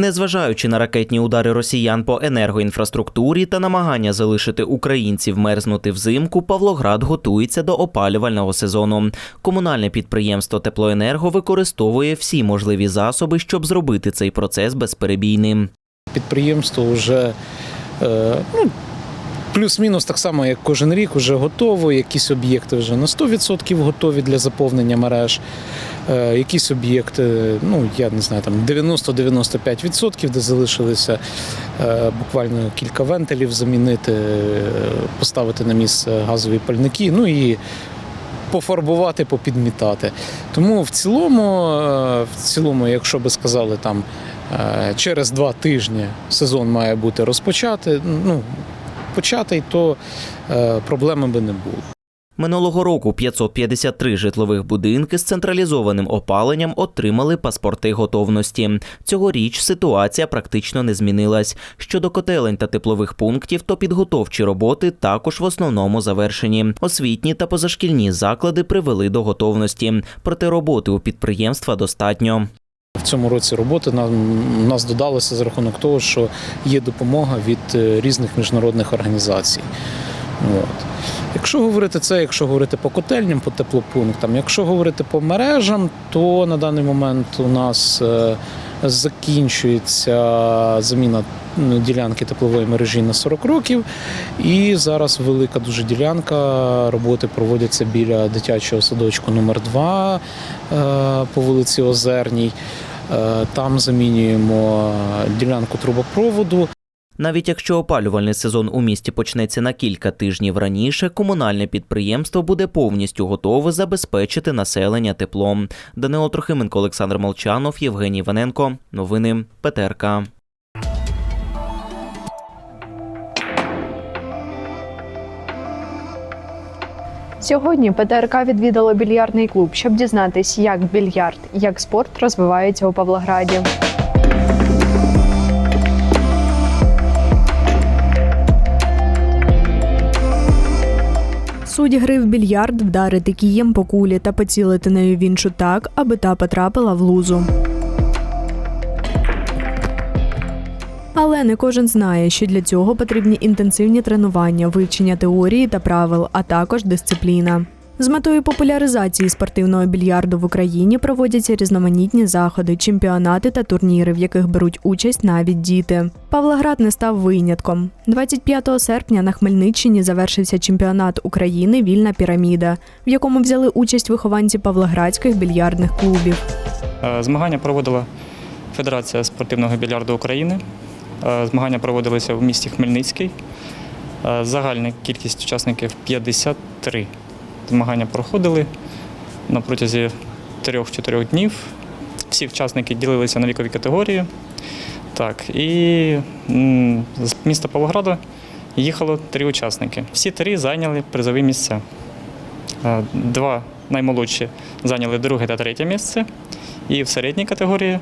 Незважаючи на ракетні удари росіян по енергоінфраструктурі та намагання залишити українців мерзнути взимку, Павлоград готується до опалювального сезону. Комунальне підприємство Теплоенерго використовує всі можливі засоби, щоб зробити цей процес безперебійним. Підприємство вже е, ну, плюс-мінус так само, як кожен рік, вже готово. Якісь об'єкти вже на 100% готові для заповнення мереж. Е, Якісь об'єкти, ну я не знаю, там 90-95%, де залишилися е, буквально кілька вентилів замінити, е, поставити на місце газові пальники. Ну і пофарбувати, попідмітати. Тому в цілому, в цілому, якщо би сказали там через два тижні сезон має бути розпочати, ну початий, то е, проблеми би не було. Минулого року 553 житлових будинки з централізованим опаленням отримали паспорти готовності. Цьогоріч ситуація практично не змінилась. Щодо котелень та теплових пунктів, то підготовчі роботи також в основному завершені. Освітні та позашкільні заклади привели до готовності. Проте роботи у підприємства достатньо. В цьому році роботи нам нас додалося за рахунок того, що є допомога від е, різних міжнародних організацій. От. Якщо говорити це, якщо говорити по котельням, по теплопунктам, якщо говорити по мережам, то на даний момент у нас е, закінчується заміна ділянки теплової мережі на 40 років. І зараз велика дуже ділянка. Роботи проводяться біля дитячого садочку номер 2 е, по вулиці Озерній. Е, Там замінюємо ділянку трубопроводу. Навіть якщо опалювальний сезон у місті почнеться на кілька тижнів раніше, комунальне підприємство буде повністю готове забезпечити населення теплом. Данило Трохименко, Олександр Молчанов, Євгеній Іваненко. Новини ПТРК. Сьогодні ПТРК відвідало більярдний клуб, щоб дізнатись, як більярд, як спорт розвивається у Павлограді. Суть гри в більярд вдарити кієм по кулі та поцілити нею в іншу так, аби та потрапила в лузу. Але не кожен знає, що для цього потрібні інтенсивні тренування, вивчення теорії та правил, а також дисципліна. З метою популяризації спортивного більярду в Україні проводяться різноманітні заходи, чемпіонати та турніри, в яких беруть участь навіть діти. Павлоград не став винятком. 25 серпня на Хмельниччині завершився чемпіонат України Вільна піраміда, в якому взяли участь вихованці павлоградських більярдних клубів. Е, Змагання проводила Федерація спортивного більярду України. Е, Змагання проводилися в місті Хмельницький. Е, Загальна кількість учасників 53. Змагання проходили на протязі 3-4 днів. Всі учасники ділилися на вікові категорії. Так, і з міста Павлограда їхало три учасники. Всі три зайняли призові місця. Е, Два наймолодші зайняли друге та третє місце. І в середній категорії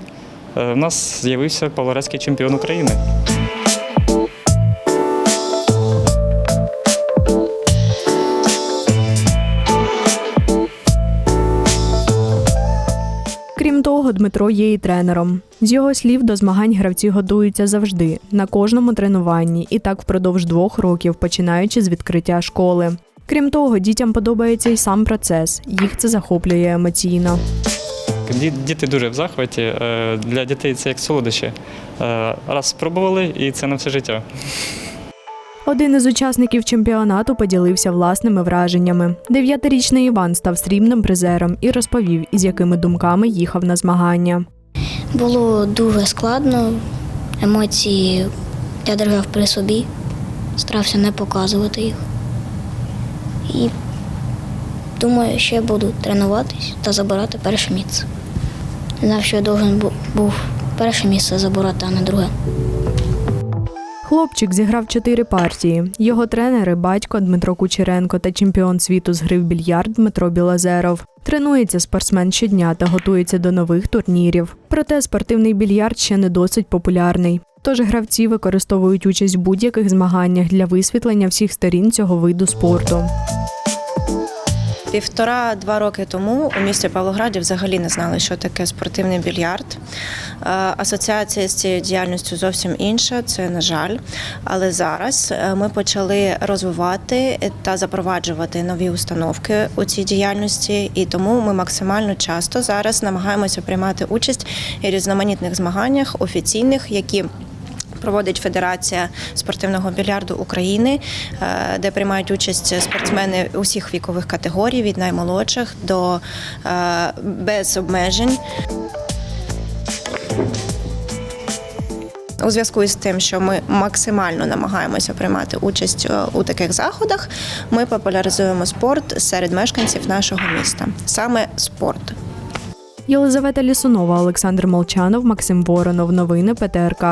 е, в нас з'явився павлоградський чемпіон України. Дмитро є і тренером. З його слів, до змагань гравці готуються завжди, на кожному тренуванні, і так впродовж двох років, починаючи з відкриття школи. Крім того, дітям подобається і сам процес. Їх це захоплює емоційно. Ді- Діти дуже в захваті. Е, Для дітей це як солодощі. Е, Раз спробували, і це на все життя. Один із учасників чемпіонату поділився власними враженнями. Дев'ятирічний Іван став срібним призером і розповів, із якими думками їхав на змагання. Було дуже складно, емоції я держав при собі, старався не показувати їх. І думаю, ще буду тренуватись та забирати перше місце. Знав, що я должен був перше місце забирати, а не друге. Хлопчик зіграв чотири партії. Його тренери батько Дмитро Кучеренко та чемпіон світу з гри в більярд Дмитро Білозеров. Тренується спортсмен щодня та готується до нових турнірів. Проте спортивний більярд ще не досить популярний. Тож гравці використовують участь в будь-яких змаганнях для висвітлення всіх сторін цього виду спорту. Півтора-два роки тому у місті Павлограді взагалі не знали, що таке спортивний більярд. Е, Асоціація з цією діяльністю зовсім інша, це на жаль. Але зараз е, ми почали розвивати та запроваджувати нові установки у цій діяльності, і тому ми максимально часто зараз намагаємося приймати участь у різноманітних змаганнях офіційних, які Проводить Федерація спортивного більярду України, е, де приймають участь спортсмени усіх вікових категорій, від наймолодших до е, без обмежень. У зв'язку із тим, що ми максимально намагаємося приймати участь е, у таких заходах, ми популяризуємо спорт серед мешканців нашого міста. Саме спорт. Єлизавета Лісунова, Олександр Молчанов, Максим Воронов. Новини ПТРК.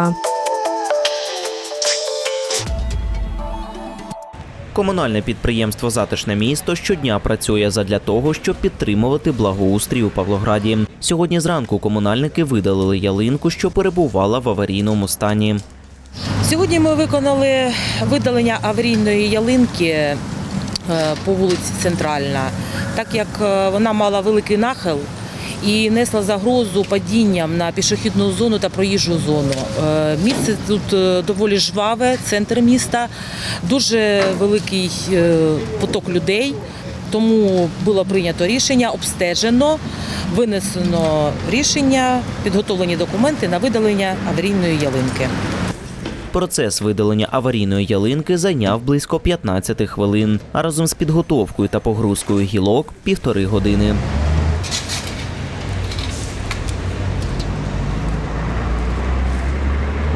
Комунальне підприємство Затишне місто щодня працює задля того, щоб підтримувати благоустрій у Павлограді. Сьогодні зранку комунальники видалили ялинку, що перебувала в аварійному стані. Сьогодні ми виконали видалення аварійної ялинки е, по вулиці Центральна, так як е, вона мала великий нахил і несла загрозу падінням на пішохідну зону та проїжджу зону. Е, Місце тут е, доволі жваве, центр міста, дуже великий е, поток людей. Тому було прийнято рішення, обстежено, винесено рішення, підготовлені документи на видалення аварійної ялинки. Процес видалення аварійної ялинки зайняв близько 15 хвилин, а разом з підготовкою та погрузкою гілок півтори години.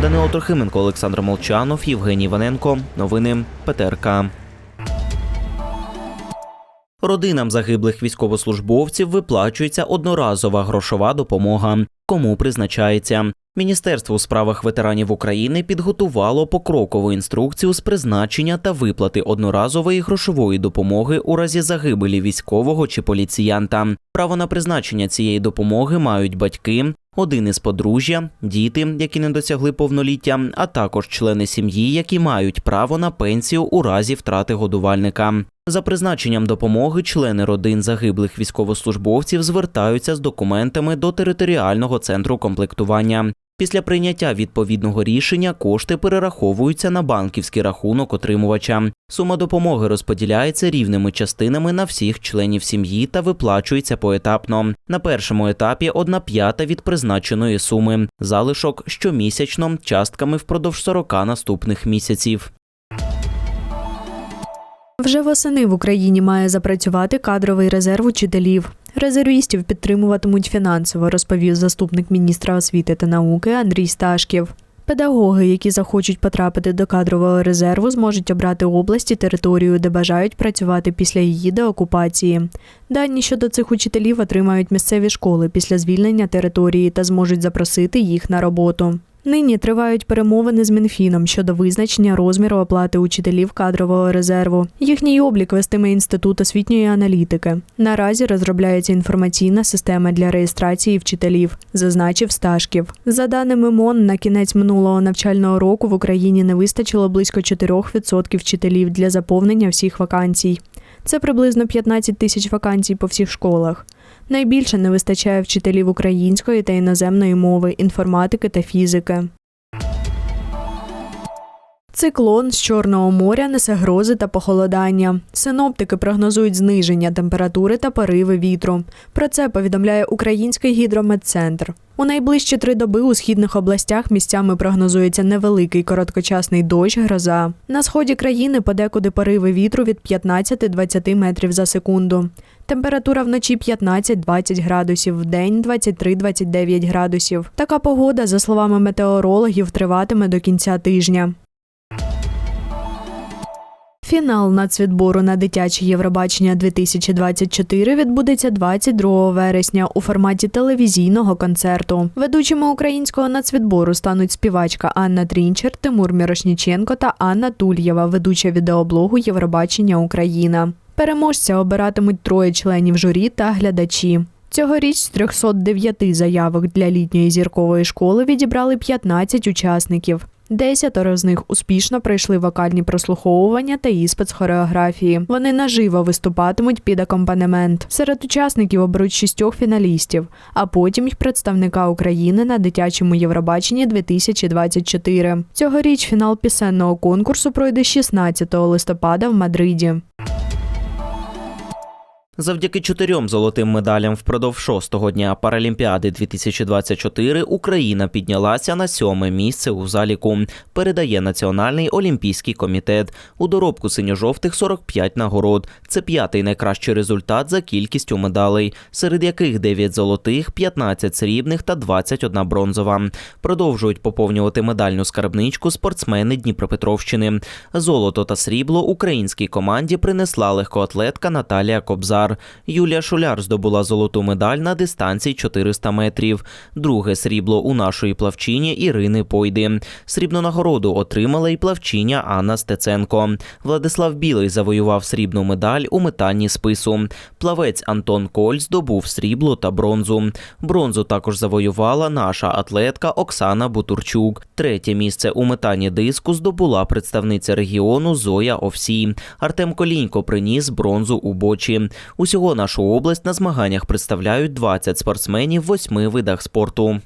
Данило Трохименко, Олександр Молчанов, Євгеній Іваненко. Новини ПТРК. Родинам загиблих військовослужбовців виплачується одноразова грошова допомога. Кому призначається? Міністерство у справах ветеранів України підготувало покрокову інструкцію з призначення та виплати одноразової грошової допомоги у разі загибелі військового чи поліціянта. Право на призначення цієї допомоги мають батьки, один із подружжя, діти, які не досягли повноліття, а також члени сім'ї, які мають право на пенсію у разі втрати годувальника. За призначенням допомоги члени родин загиблих військовослужбовців звертаються з документами до територіального центру комплектування. Після прийняття відповідного рішення кошти перераховуються на банківський рахунок отримувача. Сума допомоги розподіляється рівними частинами на всіх членів сім'ї та виплачується поетапно. На першому етапі одна п'ята від призначеної суми, залишок щомісячно частками впродовж 40 наступних місяців. Вже восени в Україні має запрацювати кадровий резерв учителів. Резервістів підтримуватимуть фінансово, розповів заступник міністра освіти та науки Андрій Сташків. Педагоги, які захочуть потрапити до кадрового резерву, зможуть обрати область і територію, де бажають працювати після її деокупації. Дані щодо цих учителів отримають місцеві школи після звільнення території та зможуть запросити їх на роботу. Нині тривають перемовини з Мінфіном щодо визначення розміру оплати учителів кадрового резерву. Їхній облік вестиме інститут освітньої аналітики. Наразі розробляється інформаційна система для реєстрації вчителів, зазначив Сташків. За даними МОН, на кінець минулого навчального року в Україні не вистачило близько 4% вчителів для заповнення всіх вакансій. Це приблизно 15 тисяч вакансій по всіх школах. Найбільше не вистачає вчителів української та іноземної мови, інформатики та фізики. Циклон з Чорного моря несе грози та похолодання. Синоптики прогнозують зниження температури та пориви вітру. Про це повідомляє Український гідрометцентр. У найближчі три доби у східних областях місцями прогнозується невеликий короткочасний дощ, гроза. На сході країни подекуди пориви вітру від 15-20 метрів за секунду. Температура вночі 15-20 градусів, вдень 23-29 градусів. Така погода, за словами метеорологів, триватиме до кінця тижня. Фінал нацвідбору на дитяче Євробачення 2024 відбудеться 22 вересня у форматі телевізійного концерту. Ведучими українського нацвідбору стануть співачка Анна Трінчер, Тимур Мірошніченко та Анна Тульєва, ведуча відеоблогу Євробачення Україна. Переможця обиратимуть троє членів журі та глядачі. Цьогоріч з 309 заявок для літньої зіркової школи відібрали 15 учасників. Десятеро з них успішно пройшли вокальні прослуховування та іспит з хореографії. Вони наживо виступатимуть під акомпанемент. Серед учасників оберуть шістьох фіналістів, а потім їх представника України на дитячому Євробаченні 2024. Цьогоріч фінал пісенного конкурсу пройде 16 листопада в Мадриді. Завдяки чотирьом золотим медалям впродовж шостого дня Паралімпіади 2024 Україна піднялася на сьоме місце у заліку. Передає Національний олімпійський комітет. У доробку синьо-жовтих 45 нагород. Це п'ятий найкращий результат за кількістю медалей, серед яких 9 золотих, 15 срібних та 21 бронзова. Продовжують поповнювати медальну скарбничку спортсмени Дніпропетровщини. Золото та срібло українській команді принесла легкоатлетка Наталія Кобзар. Юлія Шуляр здобула золоту медаль на дистанції 400 метрів. Друге срібло у нашої плавчині Ірини Пойди. Срібну нагороду отримала і плавчиня Анна Стеценко. Владислав Білий завоював срібну медаль у метанні спису. Плавець Антон Коль здобув срібло та бронзу. Бронзу також завоювала наша атлетка Оксана Бутурчук. Третє місце у метанні диску здобула представниця регіону Зоя Овсій. Артем Колінько приніс бронзу у бочі. Усього нашу область на змаганнях представляють 20 спортсменів восьми видах спорту.